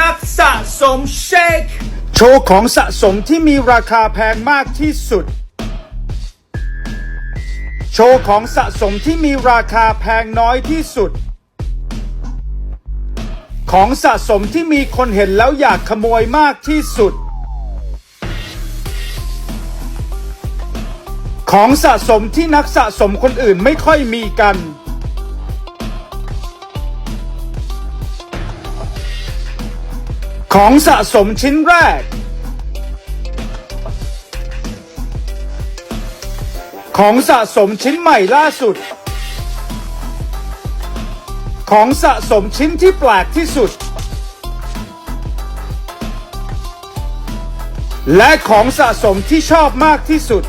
นักสะสมเชค โชว์ของสะสมที่มีราคาแพงมากที่สุด โชว์ของสะสมที่มีราคาแพงน้อยที่สุด ของสะสมที่มีคนเห็นแล้วอยากขโมยมากที่สุด ของสะสมที่นักสะสมคนอื่นไม่ค่อยมีกัน ของสะสมชิ้นแรก ของสะสมชิ้นใหม่ล่าสุด ของสะสมชิ้นที่แปลกที่สุด และของสะสมที่ชอบมากที่สุด